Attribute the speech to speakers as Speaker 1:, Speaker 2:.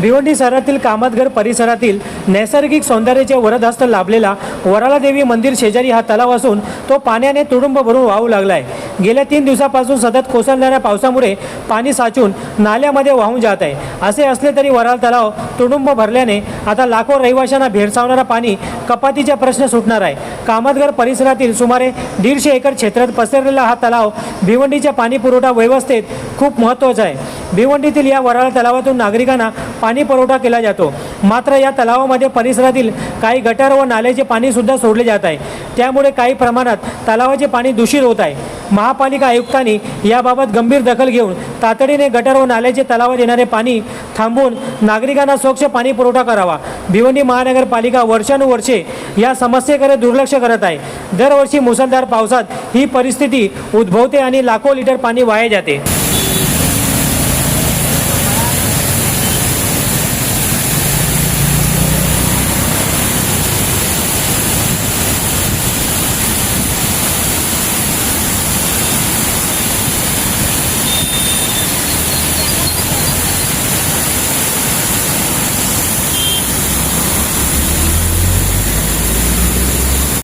Speaker 1: भिवंडी शहरातील कामतघर परिसरातील नैसर्गिक सौंदर्याचे वरदहस्त लाभलेला वराला देवी मंदिर शेजारी हा तलाव असून तो पाण्याने तुडुंब भरून वाहू लागला आहे गेल्या तीन दिवसापासून सतत कोसळणाऱ्या पावसामुळे पाणी साचून नाल्यामध्ये वाहून जात आहे. असे असले तरी वराल तलाव तुडुंब भरल्याने आता लाखो रहिवाशांना भेडसावणारा पाणी कपातीचा प्रश्न सुटणार आहे. कामतघर परिसरातील सुमारे दीडशे एकर क्षेत्रात पसरलेला हा तलाव भिवंडीच्या पाणी पुरवठा व्यवस्थेत खूप महत्त्वाचा आहे. भिवंडीतील या वराळ तलावातून नागरिकांना पाणी पुरवठा केला जातो. मात्र या तलावामध्ये परिसरातील काही गटार व नाल्याचे पाणीसुद्धा सोडले जात आहे. त्यामुळे काही प्रमाणात तलावाचे पाणी दूषित होत आहे. महापालिका आयुक्तांनी याबाबत गंभीर दखल घेऊन तातडीने गटार व नाल्याचे तलावात येणारे पाणी थांबवून नागरिकांना स्वच्छ पाणी पुरवठा करावा. भिवंडी महानगरपालिका वर्षानुवर्षे या समस्येकडे दुर्लक्ष करत आहे. दरवर्षी मुसळधार पावसात ही परिस्थिती उद्भवते आणि लाखो लिटर पाणी वाया जाते.